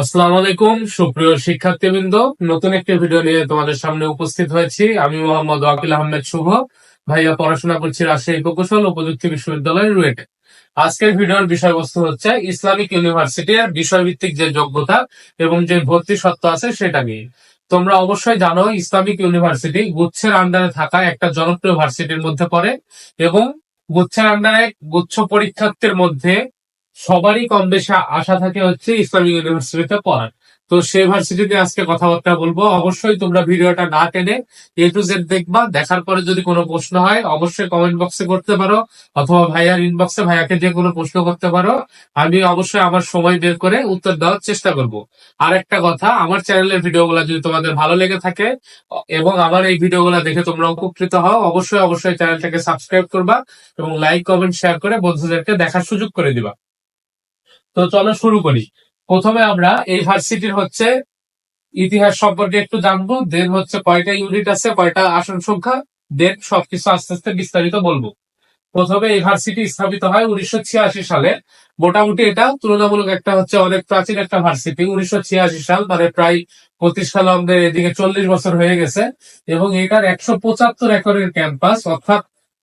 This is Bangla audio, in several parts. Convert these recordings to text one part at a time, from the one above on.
আসসালামু আলাইকুম, সুপ্রিয় শিক্ষার্থীবৃন্দ। নতুন একটি ভিডিও নিয়ে তোমাদের সামনে উপস্থিত হয়েছি। আমি মোহাম্মদ ওয়াকিল আহমেদ শুভ, ভাইয়া পড়াশোনা করছি রাজশাহী প্রকৌশল ও প্রযুক্তি বিশ্ববিদ্যালয় রুয়েটে। আজকের ভিডিওর বিষয়বস্তু হচ্ছে ইসলামিক ইউনিভার্সিটি ইউনিভার্সিটির বিষয়ভিত্তিক যে যোগ্যতা এবং যে ভর্তি সত্য আছে সেটা নিয়ে। তোমরা অবশ্যই জানো, ইসলামিক ইউনিভার্সিটি গুচ্ছের আন্ডারে থাকা একটা জনপ্রিয় ভার্সিটির মধ্যে পড়ে এবং গুচ্ছের আন্ডারে গুচ্ছ পরীক্ষার্থীর মধ্যে সবারই কম বেশি আশা থাকে হচ্ছে ইসলামিক ইউনিভার্সিটিতে পড়ার। তো সেই ভার্সিটিতে আজকে কথাবার্তা বলব। অবশ্যই তোমরা ভিডিওটা না টেনে এ টু জেড দেখবা। দেখার পরে যদি কোনো প্রশ্ন হয়, অবশ্যই কমেন্ট বক্সে করতে পারো অথবা ভাইয়ার ইনবক্সে ভাইয়াকে যে কোনো প্রশ্ন করতে পারো। আমি অবশ্যই আমার সময় বের করে উত্তর দেওয়ার চেষ্টা করব। আর একটা কথা, আমার চ্যানেলের ভিডিওগুলো যদি তোমাদের ভালো লেগে থাকে এবং আমার এই ভিডিওগুলো দেখে তোমরা উপকৃত হও, অবশ্যই অবশ্যই চ্যানেলটাকে সাবস্ক্রাইব করবা এবং লাইক কমেন্ট শেয়ার করে বন্ধুদেরকে দেখার সুযোগ করে দিবা। তো চলো শুরু করি। প্রথমে আমরা এই ভার্সিটির হচ্ছে ইতিহাস সম্পর্কে একটু জানব দেন হচ্ছে কয়টা ইউনিট আছে, কয়টা আসন সংখ্যা দেন সবকিছু আস্তে আস্তে বিস্তারিত বলব। প্রথমে এই ভার্সিটি স্থাপিত হয় উনিশশো ছিয়াশি সালে। মোটামুটি এটা তুলনামূলক একটা হচ্ছে অনেক প্রাচীন একটা ভার্সিটি। উনিশশো ছিয়াশি সাল মানে প্রায় পঁচিশ সাল আমাদের এদিকে চল্লিশ বছর হয়ে গেছে এবং এটার একশো পঁচাত্তর একরের ক্যাম্পাস, অর্থাৎ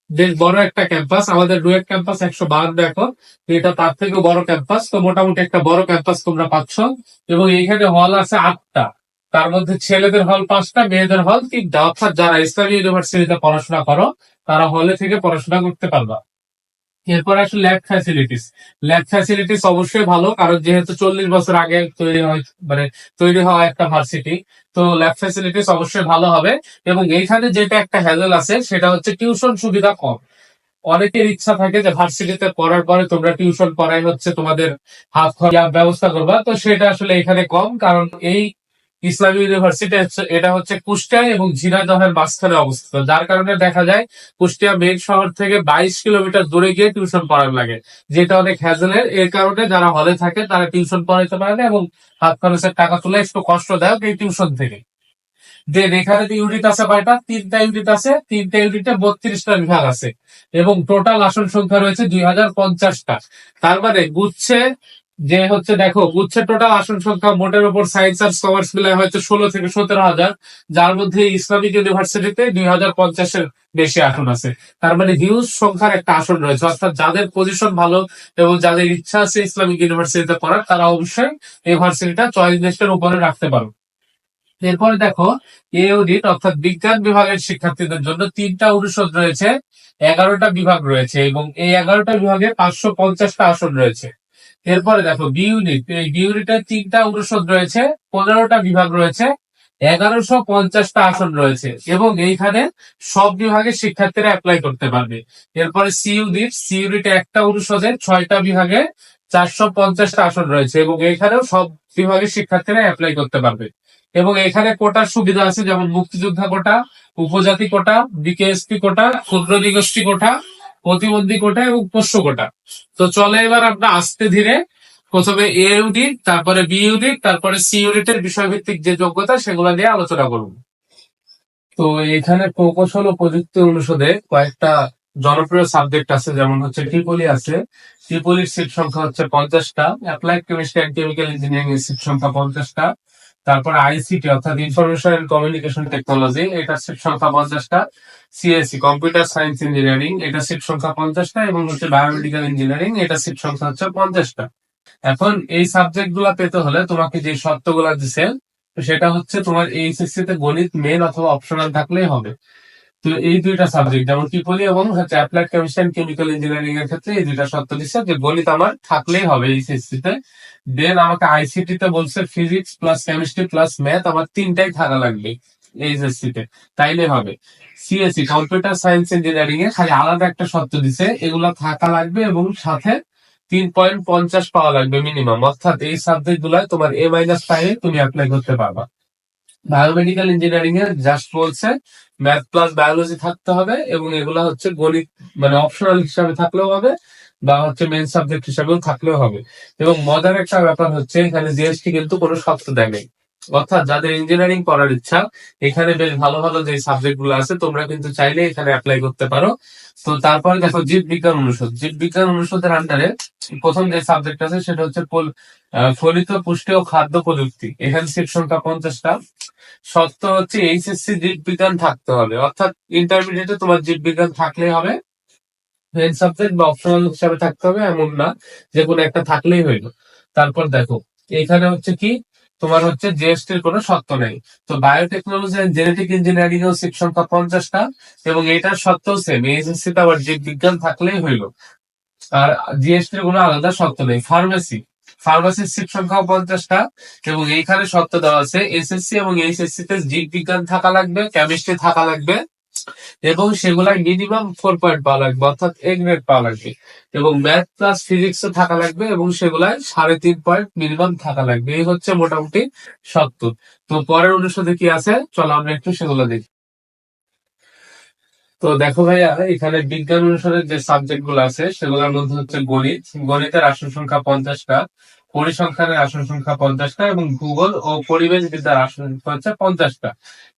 বেশ বড় একটা ক্যাম্পাস, আমাদের রুয়েট ক্যাম্পাস একশো বাহান্ন একর এটা তার থেকেও বড় ক্যাম্পাস, তো মোটামুটি একটা বড় ক্যাম্পাস তোমরা পাচ্ছ। এবং এইখানে হল আছে আটটা, তার মধ্যে ছেলেদের হল পাঁচটা, মেয়েদের হল তিনটা। অর্থাৎ যারা ইসলামী ইউনিভার্সিটিতে পড়াশোনা করো, তারা হলে থেকে পড়াশোনা করতে পারবা। এরপর আসলে ল্যাব ফ্যাসিলিটিস ল্যাব ফ্যাসিলিটিস অবশ্যই ভালো, কারণ যেহেতু চল্লিশ বছর আগে তৈরি হয় মানে তৈরি হওয়া একটা ভার্সিটি তো ল্যাব ফ্যাসিলিটিস অবশ্যই ভালো হবে। এবং এইখানে যেটা একটা হ্যাজেল আছে, সেটা হচ্ছে টিউশন সুবিধা কম। অনেকের ইচ্ছা থাকে যে ভার্সিটিতে পড়ার পরে তোমরা টিউশন পড়াই হচ্ছে, তোমাদের হাত খরচ ব্যবস্থা করবা, তো সেটা আসলে এখানে কম, কারণ এই ইসলামী ইউনিভার্সিটি এটা হচ্ছে কুষ্টিয়া এবং ঝিনাইদহের মাঝখানে অবস্থিত। যার কারণে দেখা যায়, কুষ্টিয়া মেন শহর থেকে বাইশ কিলোমিটার দূরে গিয়ে টিউশন পড়ার লাগে, যেটা অনেক হ্যাজেলের এর কারণে যারা হলে থাকে, তারা টিউশন পড়াইতে পারে না এবং হাত খরচের টাকা তুলে একটু কষ্টদায়ক এই টিউশন থেকে। দেন এখানে যে ইউনিট আছে কয়টা তিনটা ইউনিট আছে, তিনটা ইউনিটে বত্রিশটা বিভাগ আছে এবং টোটাল আসন সংখ্যা রয়েছে দুই হাজার পঞ্চাশটা। তার মানে গুচ্ছে যে হচ্ছে দেখো, গুচ্ছে টোটাল আসন সংখ্যা মোটের উপর সায়েন্স আর কমার্স মিলায় হয়তো ষোলো থেকে সতেরো হাজার, যার মধ্যে ইসলামিক ইউনিভার্সিটিতে দুই হাজার পঞ্চাশের বেশি আসন আছে। তার মানে হিউজ সংখ্যার একটা আসন রয়েছে। অর্থাৎ যাদের পজিশন ভালো এবং যাদের ইচ্ছা আছে ইসলামিক ইউনিভার্সিটিতে পড়ার, তারা অবশ্যই ইউনিভার্সিটিটা চয়েস লিস্টের উপরে রাখতে পারো। এরপরে দেখো, এ ইউনিট অর্থাৎ বিজ্ঞান বিভাগের শিক্ষার্থীদের জন্য তিনটা অনুষদ রয়েছে, এগারোটা বিভাগ রয়েছে এবং এই এগারোটা বিভাগে পাঁচশো পঞ্চাশটা আসন রয়েছে। এরপরে দেখো বি ইউনিট এই বি ইউনিটের তিনটা অনুষদ রয়েছে, পনেরোটা বিভাগ রয়েছে, এগারোশো পঞ্চাশটা আসন রয়েছে, এবং এইখানে সব বিভাগের শিক্ষার্থীরা অ্যাপ্লাই করতে পারবে। এরপরে সি ইউনিট সি ইউনিটে একটা অনুষদে ছয়টা বিভাগে চারশো পঞ্চাশটা আসন রয়েছে, এবং এইখানেও সব বিভাগের শিক্ষার্থীরা অ্যাপ্লাই করতে পারবে। এবং এখানে কোটার সুবিধা আছে, যেমন মুক্তিযোদ্ধা কোটা, উপজাতি কোটা, বিকেএসপি কোটা, ক্ষুদ্র নিগোষ্ঠী কোটা প্রতিবন্ধী কোটা এবং পোষ্য কোটা। তো চলে এবার আমরা আস্তে ধীরে প্রথমে এ ইউনিট তারপরে বি ইউনিট তারপরে সি ইউনিটের বিষয়ভিত্তিক যে যোগ্যতা সেগুলো নিয়ে আলোচনা করব। তো এখানে প্রকৌশল ও প্রযুক্তি অনুষদে কয়েকটা জনপ্রিয় সাবজেক্ট আছে, যেমন হচ্ছে ট্রিপলি আছে। ট্রিপলির সিট সংখ্যা হচ্ছে পঞ্চাশটা। Applied chemistry and chemical engineering এর সিট সংখ্যা পঞ্চাশটা। তারপর আইসিটি, অর্থাৎ ইনফরমেশন এন্ড কমিউনিকেশন টেকনোলজি এটা সিট সংখ্যা পঞ্চাশটা। সিএসসি কম্পিউটার সায়েন্স ইঞ্জিনিয়ারিং এটা সিট সংখ্যা পঞ্চাশটা এবং হচ্ছে বায়োমেডিক্যাল ইঞ্জিনিয়ারিং এটা সিট সংখ্যা হচ্ছে পঞ্চাশটা। এখন এই সাবজেক্টগুলা পেতে হলে তোমাকে যে শর্তগুলা দিছে দিচ্ছে সেটা হচ্ছে তোমার এইচএসসি তে গণিত মেন অথবা অপশনাল থাকলেই হবে। তো এই দুইটা সাবজেক্ট যেমন ট্রিপলি এবং হচ্ছে applied chemistry and chemical engineering এর ক্ষেত্রে এই দুইটা শর্ত দিচ্ছে যে গণিত আমার থাকলেই হবে এইচএসসি তে। দেন আমাকে আইসিটি তে বলছে physics plus chemistry plus math আমার তিনটাই থাকা লাগবে এইচএসসি তে। তাইলে হবে সিএসসি কম্পিউটার সায়েন্স ইঞ্জিনিয়ারিং এ খালি আলাদা একটা শর্ত দিছে, এগুলা থাকা লাগবে এবং সাথে তিন পয়েন্ট পঞ্চাশ পাওয়া লাগবে মিনিমাম অর্থাৎ এই সাবজেক্ট গুলায় তোমার এ মাইনাস পাইয়ে তুমি অ্যাপ্লাই করতে পারবা। বায়োমেডিক্যাল ইঞ্জিনিয়ারিং এর জাস্ট বলছে ম্যাথ প্লাস বায়োলজি থাকতে হবে এবং এগুলা হচ্ছে গণিত মানে অপশনাল হিসাবে থাকলেও হবে বা হচ্ছে মেন সাবজেক্ট হিসাবেও থাকলেও হবে। এবং মজার একটা ব্যাপার হচ্ছে, এখানে জিএসটি কিন্তু কোনো শর্ত দেয় নেই অর্থাৎ যাদের ইঞ্জিনিয়ারিং পড়ার ইচ্ছা, এখানে বেশ ভালো ভালো যে সাবজেক্টগুলো আছে, তোমরা কিন্তু চাইলে এখানে অ্যাপ্লাই করতে পারো। তো তারপরে দেখো, জীব বিজ্ঞান অনুষদ। জীব বিজ্ঞান অনুষদের আন্ডারে প্রথম যে সাবজেক্ট আছে, সেটা হচ্ছে ফলিত পুষ্টি ও খাদ্য প্রযুক্তি। এখানে সংখ্যা পঞ্চাশটা। শর্ত হচ্ছে এইচএসসি জীববিজ্ঞান থাকতে হবে। অর্থাৎ ইন্টারমিডিয়েটে তোমার জীব বিজ্ঞান থাকলেই হবে। মেন সাবজেক্ট বা অপশনাল হিসাবে থাকতে হবে, এমন না যে কোনো একটা থাকলেই হইল। তারপর দেখো, এখানে হচ্ছে কি? তোমার হচ্ছে জিএসটির কোনো শর্ত নেই। তো biotechnology and genetic engineering seat সংখ্যা পঞ্চাশটা এবং এটার সত্ত্বেও সেম এইচএসসি তে আবার জীব বিজ্ঞান থাকলেই হইল। আর জিএসটির কোনো আলাদা শর্ত নেই। ফার্মেসি ফার্মাসির সিট সংখ্যাও পঞ্চাশটা এবং এইখানে শর্ত দেওয়া আছে এসএসসি এবং এইচএসসি তে জীব বিজ্ঞান থাকা লাগবে কেমিস্ট্রি থাকা লাগবে এবং সেগুলাই মিনিমাম ফোর পয়েন্ট পাওয়া লাগবে, অর্থাৎ এ গ্রেড পাওয়া লাগবে এবং ম্যাথ প্লাস ফিজিক্স থাকা লাগবে এবং সেগুলাই সাড়ে তিন পয়েন্ট মিনিমাম থাকা লাগবে। এই হচ্ছে মোটামুটি শর্ত। তো পরের অনুষদে কি আছে? চলো আমরা একটু সেগুলো দেখি। তো দেখো ভাইয়া, এখানে বিজ্ঞান অনুসারের যে সাবজেক্টগুলো আছে, সেগুলোর মধ্যে হচ্ছে গণিত। গণিতের আসন সংখ্যা পঞ্চাশটা, পরিসংখ্যানের আসন সংখ্যা পঞ্চাশটা এবং ভূগোল ও পরিবেশ বিদ্যার আসন হচ্ছে পঞ্চাশটা।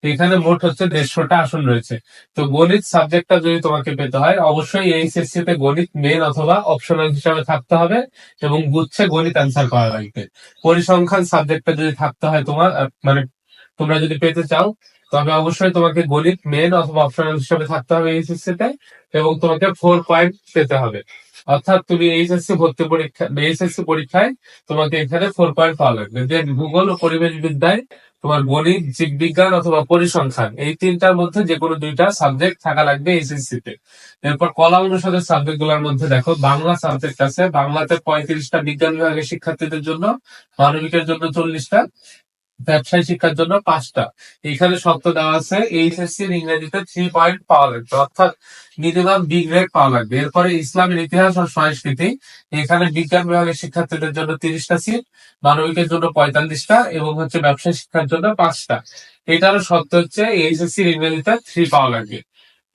এখানে মোট হচ্ছে দেড়শোটা আসন রয়েছে। তো গণিত সাবজেক্টটা যদি তোমাকে পেতে হয়, অবশ্যই এইচএসসি তে গণিত মেন অথবা অপশনাল হিসাবে থাকতে হবে এবং গুচ্ছে গণিত অ্যান্সার করা লাগবে। পরিসংখ্যান সাবজেক্টটা যদি থাকতে হয় তোমার মানে তোমরা যদি পেতে চাও তবে অবশ্যই তোমাকে গণিত মেন অথবা অপশনাল হিসাবে থাকতে হবে এইচএসসি তে এবং তোমাকে ফোর পয়েন্ট পেতে হবে। অর্থাৎ তুমি এইচএসসি ভর্তি পরীক্ষা এইচএসসি পরীক্ষায় তোমাকে এখানে ফোর পয়েন্ট পাওয়া লাগবে। দেন ভূগোল ও পরিবেশ বিদ্যায় তোমার গণিত, জীববিজ্ঞান অথবা পরিসংখ্যান, এই তিনটার মধ্যে যে কোনো দুইটা সাবজেক্ট থাকা লাগবে এইচএসসি তে। এরপর কলা অনুষদের সাবজেক্টগুলোর মধ্যে দেখো, বাংলা সাবজেক্ট আছে। বাংলাতে পঁয়ত্রিশটা বিজ্ঞান বিভাগের শিক্ষার্থীদের জন্য, মানবিকের জন্য চল্লিশটা। ব্যবসায় শিক্ষার জন্য পাঁচটা। এখানে শর্ত দেওয়া আছে, এইচএসসি ইংরেজিতে থ্রি পয়েন্ট পাওয়া লাগবে, অর্থাৎ মিনিমাম বি গ্রেড পাওয়া লাগবে। এরপরে ইসলামের ইতিহাস ও সংস্কৃতি, এখানে বিজ্ঞান বিভাগের শিক্ষার্থীদের জন্য তিরিশটা সিট মানবিকের জন্য পঁয়তাল্লিশটা, এবং হচ্ছে ব্যবসায় শিক্ষার জন্য পাঁচটা। এটারও শর্ত হচ্ছে, এইচএসসি ইংরেজিতে থ্রি পাওয়া লাগবে।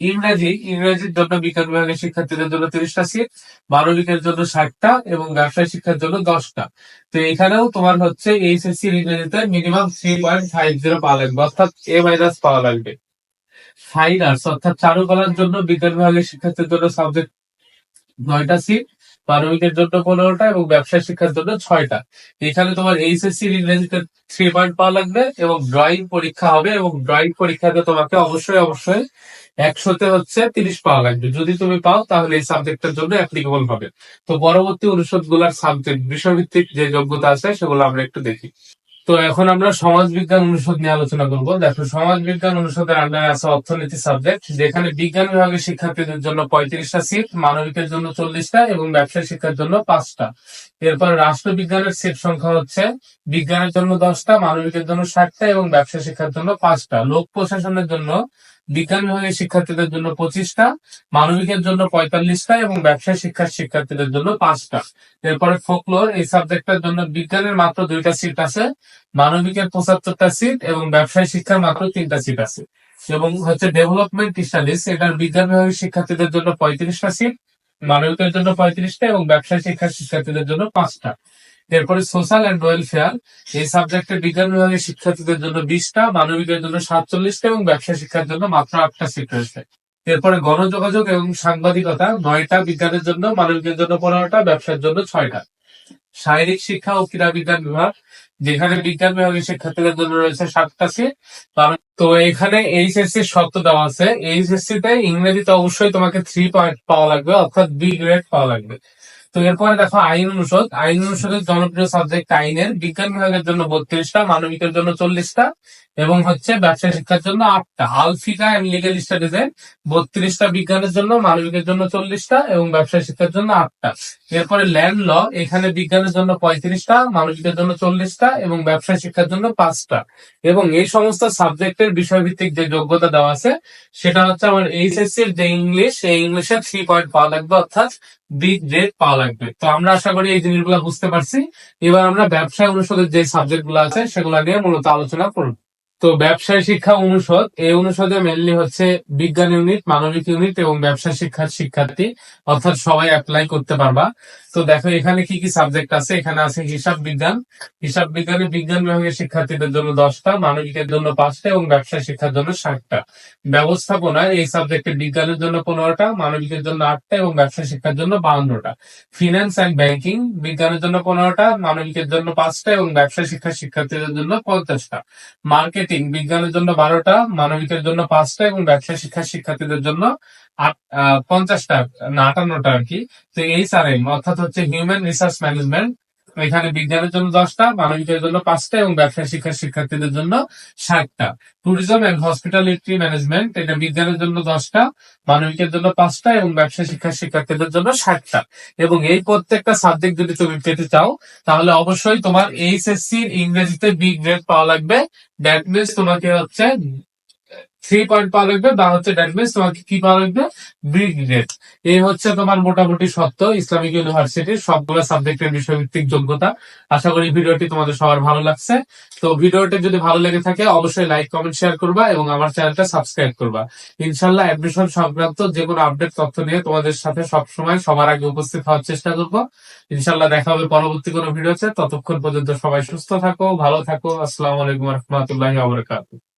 ইংরেজি, ইংরেজির জন্য বিজ্ঞান বিভাগের শিক্ষার্থীদের জন্য তিরিশটা সিট মানবিকের জন্য ষাটটা এবং ব্যবসায় শিক্ষার জন্য দশটা। তো এখানেও তোমার হচ্ছে এইচএসসি ইংরেজিতে minimum three point five zero পাওয়া লাগবে, অর্থাৎ এ মাইনাস পাওয়া লাগবে। ফাইন আর্টস অর্থাৎ চারুকলার জন্য বিজ্ঞান বিভাগের শিক্ষার্থীর জন্য সাবজেক্ট নয়টা সিট মানবিকের জন্য পনেরোটা এবং ব্যবসায় শিক্ষার জন্য ছয়টা। এখানে তোমার এইচএসসি ইংরেজিতে থ্রি পয়েন্ট পাওয়া লাগবে এবং ড্রয়িং পরীক্ষা হবে এবং ড্রয়িং পরীক্ষাতে তোমাকে অবশ্যই অবশ্যই একশোতে হচ্ছে তিরিশ পাওয়া লাগবে। যদি তুমি পাও, তাহলে এই সাবজেক্টের জন্য অ্যাপ্লিকেবল হবে। তো পরবর্তী অনুষদগুলার সাবজেক্ট বিষয়ভিত্তিক যে যোগ্যতা আছে, সেগুলো আমরা একটু দেখি। তো এখন আমরা সমাজ বিজ্ঞান অনুষদ নিয়ে আলোচনা করব। দেখো সমাজ বিজ্ঞান অনুষদের আন্ডারে আছে অর্থনীতি সাবজেক্ট যেখানে বিজ্ঞান বিভাগের শিক্ষার্থীদের জন্য পঁয়ত্রিশটা সিট মানবিকের জন্য চল্লিশটা এবং ব্যবসায় শিক্ষার জন্য পাঁচটা। এরপর রাষ্ট্রবিজ্ঞানের সিট সংখ্যা হচ্ছে বিজ্ঞানের জন্য দশটা, মানবিকের জন্য ষাটটা এবং ব্যবসা শিক্ষার জন্য পাঁচটা। লোক প্রশাসনের জন্য বিজ্ঞান বিভাগের শিক্ষার্থীদের জন্য পঁচিশটা, মানবিকের জন্য পঁয়তাল্লিশটা এবং ব্যবসায় শিক্ষার শিক্ষার্থীদের জন্য পাঁচটা। এরপরে ফোকলোর এই সাবজেক্টের জন্য বিজ্ঞানের মাত্র দুইটা সিট আছে, মানবিকের পঁচাত্তরটা সিট এবং ব্যবসায় শিক্ষার মাত্র তিনটা সিট আছে। এবং হচ্ছে ডেভেলপমেন্ট স্টাডিজ এটার বিজ্ঞান বিভাগের শিক্ষার্থীদের জন্য পঁয়ত্রিশটা সিট মানবিকের জন্য পঁয়ত্রিশটা এবং ব্যবসায় শিক্ষার শিক্ষার্থীদের জন্য পাঁচটা। এরপরে সোশ্যাল অ্যান্ড ওয়েলফেয়ার, এই সাবজেক্টে বিজ্ঞান বিভাগের শিক্ষার্থীদের জন্য বিশটা, মানবিকের জন্য সাতচল্লিশটা এবং ব্যবসা শিক্ষার জন্য মাত্র আটটা সিট রয়েছে। এরপরে গণযোগাযোগ এবং সাংবাদিকতা নয়টা, বিজ্ঞানের জন্য, মানবিকের জন্য পনেরোটা, ব্যবসার জন্য ছয়টা। শারীরিক শিক্ষা ও ক্রীড়া বিজ্ঞান বিভাগ, যেখানে বিজ্ঞান বিভাগের শিক্ষার্থীদের জন্য রয়েছে সাতটা সিট তো এখানে এইচএসসি শর্ত দেওয়া আছে। এইচএসসি তে ইংরেজিতে অবশ্যই তোমাকে থ্রি পয়েন্ট পাওয়া লাগবে, অর্থাৎ বি গ্রেড পাওয়া লাগবে। তো এরপরে দেখো আইন অনুষদ। আইন অনুষদের জনপ্রিয় সাবজেক্ট আইনের, বিজ্ঞান বিভাগের জন্য বত্রিশটা, মানবিকের জন্য চল্লিশটা এবং হচ্ছে ব্যবসা শিক্ষার জন্য আটটা। আলফিকা এন্ড লিগেল স্টাডিজে বত্রিশটা, বিজ্ঞানের জন্য মানবিকের জন্য চল্লিশটা এবং ব্যবসা শিক্ষার জন্য আটটা। এরপরে ল্যান্ড ল এখানে বিজ্ঞানের জন্য পঁয়ত্রিশটা, মানবিকের জন্য চল্লিশটা এবং ব্যবসা শিক্ষার জন্য পাঁচটা। এবং এই সমস্ত সাবজেক্টের বিষয়ভিত্তিক যে যোগ্যতা দেওয়া আছে, সেটা হচ্ছে আমার এইচএসসি যে ইংলিশ এই ইংলিশে থ্রি পয়েন্ট পাওয়া লাগবে, অর্থাৎ বি ডেট পাওয়া লাগবে। তো আমরা আশা করি এই জিনিসগুলো বুঝতে পারছি। এবার আমরা ব্যবসায় অনুষদের যে সাবজেক্টগুলো আছে, সেগুলো নিয়ে মূলত আলোচনা করব। তো ব্যবসায় শিক্ষা অনুষদ, এই অনুষদে মেনলি হচ্ছে বিজ্ঞান ইউনিট মানবিক ইউনিট এবং ব্যবসা শিক্ষার শিক্ষার্থী। অর্থাৎ সবাই অ্যাপ্লাই করতে পারবা। তো দেখো, এখানে কি কি সাবজেক্ট আছে? এখানে আছে হিসাব বিজ্ঞান। হিসাব বিজ্ঞানে বিজ্ঞান বিভাগের শিক্ষার্থীদের জন্য দশটা, মানবিকের জন্য পাঁচটা এবং ব্যবসায় শিক্ষার জন্য ষাটটা। ব্যবস্থাপনায় এই সাবজেক্টে বিজ্ঞানের জন্য পনেরোটা, মানবিকের জন্য আটটা এবং ব্যবসা শিক্ষার জন্য বাউন্নটা ফিনান্স অ্যান্ড ব্যাংকিং বিজ্ঞানের জন্য পনেরোটা, মানবিকের জন্য পাঁচটা এবং ব্যবসা শিক্ষার শিক্ষার্থীদের জন্য পঞ্চাশটা। মার্কেটিং বিজ্ঞানের জন্য বারোটা, মানবিকের জন্য পাঁচটা এবং ব্যবসা শিক্ষার শিক্ষার্থীদের জন্য পঞ্চাশটা, না, আটান্নটা আর কি। তো এইচ আর এম অর্থাৎ হচ্ছে হিউম্যান রিসার্চ ম্যানেজমেন্ট এখানে বিজ্ঞানের জন্য দশটা, মানবিকের জন্য পাঁচটা এবং ব্যবসা শিক্ষার শিক্ষার্থীদের জন্য ষাটটা। ট্যুরিজম এন্ড হসপিটালিটি ম্যানেজমেন্ট এটা বিজ্ঞানের জন্য দশটা, মানবিকের জন্য পাঁচটা এবং ব্যবসা শিক্ষার শিক্ষার্থীদের জন্য ষাটটা। এবং এই প্রত্যেকটা সাবজেক্ট যদি তুমি পেতে চাও, তাহলে অবশ্যই তোমার এইচএসসি ইংরেজিতে বি গ্রেড পাওয়া লাগবে। দ্যাট মিনস তোমাকে হচ্ছে থ্রি পয়েন্ট পাওয়া লাগবে বা হচ্ছে দ্যাট মিনস তোমাকে কি পাওয়া লাগবে? বি গ্রেড এই হচ্ছে তোমার মোটামুটি সত্য, ইসলামিক ইউনিভার্সিটির সবগুলো সাবজেক্টের বিষয়ভিত্তিক যোগ্যতা। আশা করি ভিডিওটি তোমাদের সবার ভালো লাগছে। তো ভিডিওটি যদি ভালো লেগে থাকে, অবশ্যই লাইক কমেন্ট শেয়ার করবা এবং আমার চ্যানেলটা সাবস্ক্রাইব করবা। ইনশাল্লাহ অ্যাডমিশন সংক্রান্ত যে কোনো আপডেট তথ্য নিয়ে তোমাদের সাথে সবসময় সবার আগে উপস্থিত হওয়ার চেষ্টা করব। ইনশাল্লাহ দেখা হবে পরবর্তী কোনো ভিডিওতে। ততক্ষণ পর্যন্ত সবাই সুস্থ থাকো, ভালো থাকো। আসসালামু আলাইকুম রহমতুল্লাহ আবরকাত